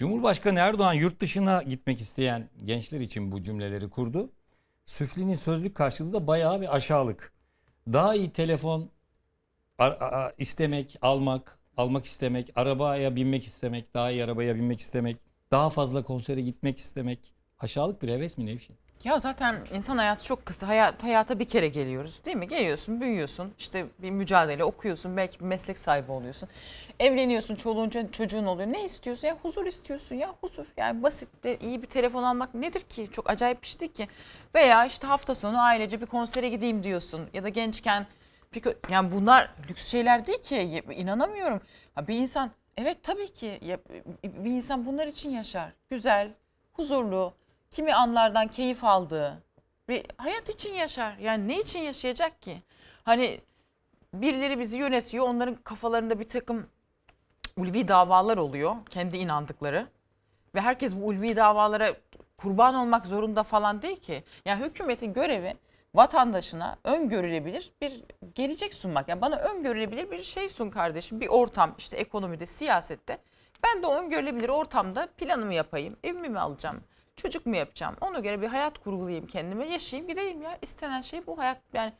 Cumhurbaşkanı Erdoğan yurt dışına gitmek isteyen gençler için bu cümleleri kurdu. Süfli'nin sözlük karşılığı da bayağı bir aşağılık. Daha iyi telefon istemek, almak, almak istemek, arabaya binmek istemek, daha iyi arabaya binmek istemek, daha fazla konsere gitmek istemek. Aşağılık bir heves mi Nevşin? Ya zaten insan hayatı çok kısa. Hayat, hayata bir kere geliyoruz değil mi? Geliyorsun, büyüyorsun. işte bir mücadele okuyorsun. Belki bir meslek sahibi oluyorsun. Evleniyorsun, çoluğun çocuğun oluyor. Ne istiyorsun? Ya huzur istiyorsun ya huzur. Yani basit de iyi bir telefon almak nedir ki? Çok acayip bir şey ki. Veya işte hafta sonu ailece bir konsere gideyim diyorsun. Ya da gençken yani bunlar lüks şeyler değil ki. İnanamıyorum. Ha, bir insan evet tabii ki ya- bir insan bunlar için yaşar. Güzel, huzurlu, kimi anlardan keyif aldığı bir hayat için yaşar. Yani ne için yaşayacak ki? Hani birileri bizi yönetiyor. Onların kafalarında bir takım ulvi davalar oluyor. Kendi inandıkları. Ve herkes bu ulvi davalara kurban olmak zorunda falan değil ki. Yani hükümetin görevi vatandaşına öngörülebilir bir gelecek sunmak. Yani bana öngörülebilir bir şey sun kardeşim. Bir ortam işte ekonomide, siyasette. Ben de öngörülebilir ortamda planımı yapayım. Evimi mi alacağım? Çocuk mu yapacağım? Ona göre bir hayat kurgulayayım kendime. Yaşayayım gideyim ya. İstenen şey bu hayat. Yani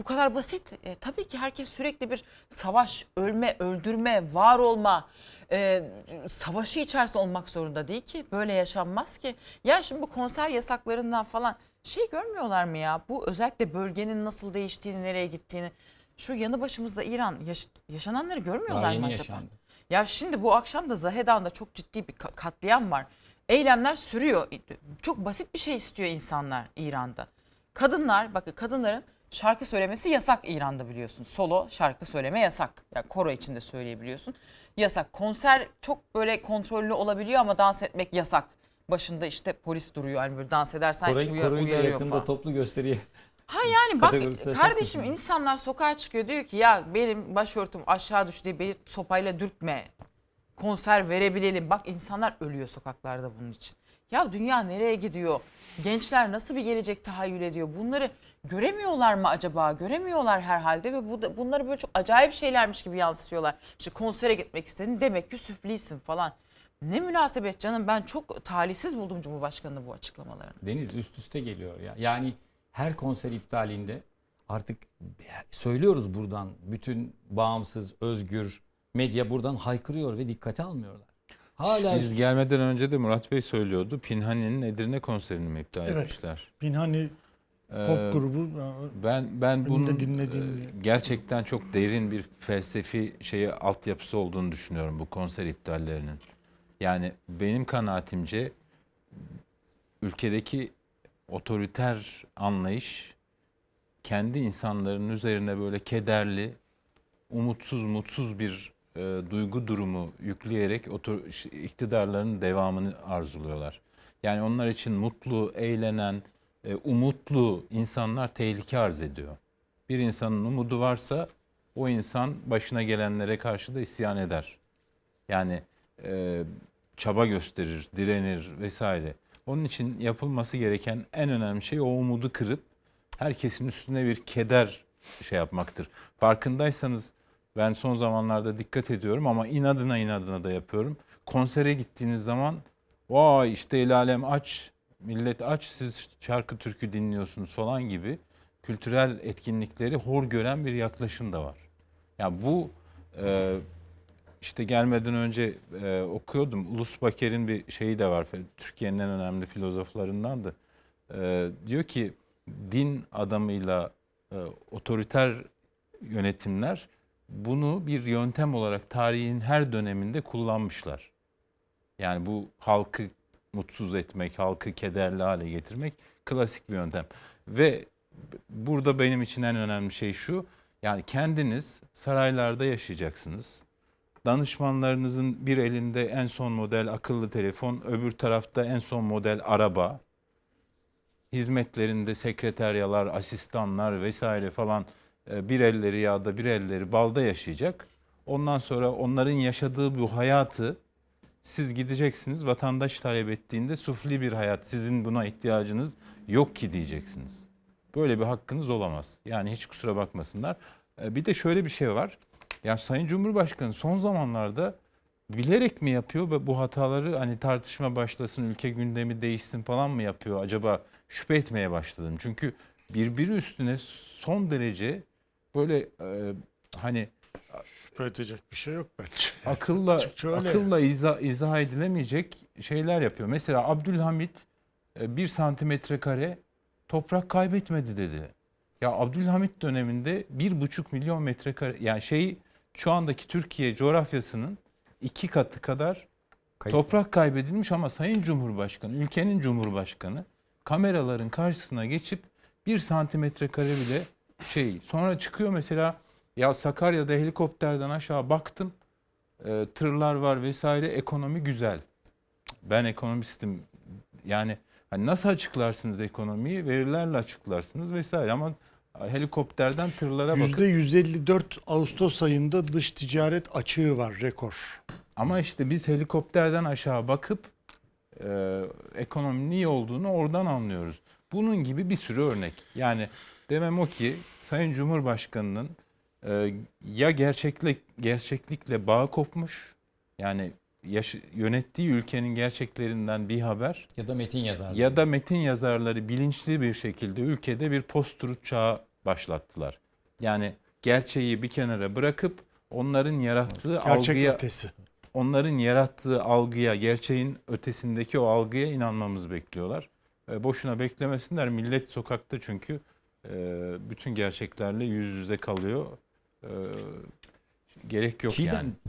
bu kadar basit. E, tabii ki herkes sürekli bir savaş, ölme, öldürme, var olma, e, savaşı içerisinde olmak zorunda değil ki. Böyle yaşanmaz ki. Ya şimdi bu konser yasaklarından falan şey görmüyorlar mı ya? Bu özellikle bölgenin nasıl değiştiğini, nereye gittiğini. Şu yanı başımızda İran yaş- yaşananları görmüyorlar Daha mı acaba? yaşandı. Ya şimdi bu akşam da Zahedan'da çok ciddi bir ka- katliam var. Eylemler sürüyor. Çok basit bir şey istiyor insanlar İran'da. Kadınlar, bakın kadınların şarkı söylemesi yasak İran'da biliyorsun. Solo şarkı söyleme yasak. Yani koro içinde söyleyebiliyorsun. Yasak. Konser çok böyle kontrollü olabiliyor ama dans etmek yasak. Başında işte polis duruyor. Yani böyle dans edersen Koray, uya- Koray'ı uyarıyor yakında falan. toplu gösteriye Ha yani bak kardeşim insanlar sokağa çıkıyor diyor ki ya benim başörtüm aşağı düştü diye beni sopayla dürtme. Konser verebilelim. Bak insanlar ölüyor sokaklarda bunun için. Ya dünya nereye gidiyor? Gençler nasıl bir gelecek tahayyül ediyor? Bunları göremiyorlar mı acaba? Göremiyorlar herhalde ve bu da, bunları böyle çok acayip şeylermiş gibi yansıtıyorlar. İşte konsere gitmek istedin demek ki süflisin falan. Ne münasebet canım ben çok talihsiz buldum Cumhurbaşkanı'nın bu açıklamalarını. Deniz üst üste geliyor ya. Yani her konser iptalinde artık söylüyoruz buradan bütün bağımsız, özgür medya buradan haykırıyor ve dikkate almıyorlar. Hala Biz gelmeden önce de Murat Bey söylüyordu. Pinhani'nin Edirne konserini mi iptal Evet. etmişler? Pinhani Ee, pop grubu Ben ben de bunun dinlediğim e, gerçekten çok derin bir felsefi şeyi altyapısı olduğunu düşünüyorum bu konser iptallerinin. Yani benim kanaatimce ülkedeki otoriter anlayış kendi insanların üzerine böyle kederli, umutsuz, mutsuz bir e, duygu durumu yükleyerek otor, iktidarların devamını arzuluyorlar. Yani onlar için mutlu, eğlenen, e, umutlu insanlar tehlike arz ediyor. Bir insanın umudu varsa o insan başına gelenlere karşı da isyan eder. Yani e, çaba gösterir, direnir vesaire. Onun için yapılması gereken en önemli şey o umudu kırıp herkesin üstüne bir keder şey yapmaktır. Farkındaysanız ben son zamanlarda dikkat ediyorum ama inadına inadına da yapıyorum. Konsere gittiğiniz zaman vay işte el alem aç, millet aç siz şarkı türkü dinliyorsunuz falan gibi kültürel etkinlikleri hor gören bir yaklaşım da var. Ya bu e, işte gelmeden önce e, okuyordum. Ulus Baker'in bir şeyi de var. Türkiye'nin en önemli filozoflarından da. E, diyor ki din adamıyla e, otoriter yönetimler bunu bir yöntem olarak tarihin her döneminde kullanmışlar. Yani bu halkı mutsuz etmek, halkı kederli hale getirmek klasik bir yöntem. Ve burada benim için en önemli şey şu. Yani kendiniz saraylarda yaşayacaksınız. Danışmanlarınızın bir elinde en son model akıllı telefon, öbür tarafta en son model araba. Hizmetlerinde sekreteryalar, asistanlar vesaire falan bir elleri yağda bir elleri balda yaşayacak. Ondan sonra onların yaşadığı bu hayatı siz gideceksiniz vatandaş talep ettiğinde sufli bir hayat sizin buna ihtiyacınız yok ki diyeceksiniz. Böyle bir hakkınız olamaz. Yani hiç kusura bakmasınlar. E, Bir de şöyle bir şey var. Ya Sayın Cumhurbaşkanı son zamanlarda bilerek mi yapıyor ve bu hataları hani tartışma başlasın, ülke gündemi değişsin falan mı yapıyor? Acaba şüphe etmeye başladım. Çünkü birbiri üstüne son derece böyle e, hani Şüphe edecek bir şey yok bence. akılla akılla izah, izah edilemeyecek şeyler yapıyor. Mesela Abdülhamit e, bir santimetre kare toprak kaybetmedi dedi. Ya Abdülhamit döneminde bir buçuk milyon metrekare yani şey şu andaki Türkiye coğrafyasının iki katı kadar Kayıp. toprak kaybedilmiş ama Sayın Cumhurbaşkanı, ülkenin Cumhurbaşkanı kameraların karşısına geçip bir santimetre kare bile şey sonra çıkıyor mesela ya Sakarya'da helikopterden aşağı baktım e, tırlar var vesaire ekonomi güzel. Ben ekonomistim yani hani nasıl açıklarsınız ekonomiyi verilerle açıklarsınız vesaire ama helikopterden tırlara bakıp %154 Ağustos ayında dış ticaret açığı var rekor. Ama işte biz helikopterden aşağı bakıp e, ekonominin iyi olduğunu oradan anlıyoruz. Bunun gibi bir sürü örnek. Yani demem o ki Sayın Cumhurbaşkanı'nın e, ya gerçeklik gerçeklikle bağ kopmuş yani yaş- yönettiği ülkenin gerçeklerinden bir haber Ya da metin yazar. ya da metin yazarları bilinçli bir şekilde ülkede bir post-truth çağı başlattılar. Yani gerçeği bir kenara bırakıp onların yarattığı Gerçek algıya ötesi. onların yarattığı algıya, gerçeğin ötesindeki o algıya inanmamızı bekliyorlar. E, boşuna beklemesinler. Millet sokakta çünkü bütün gerçeklerle yüz yüze kalıyor. E, gerek yok Çiğdem, yani.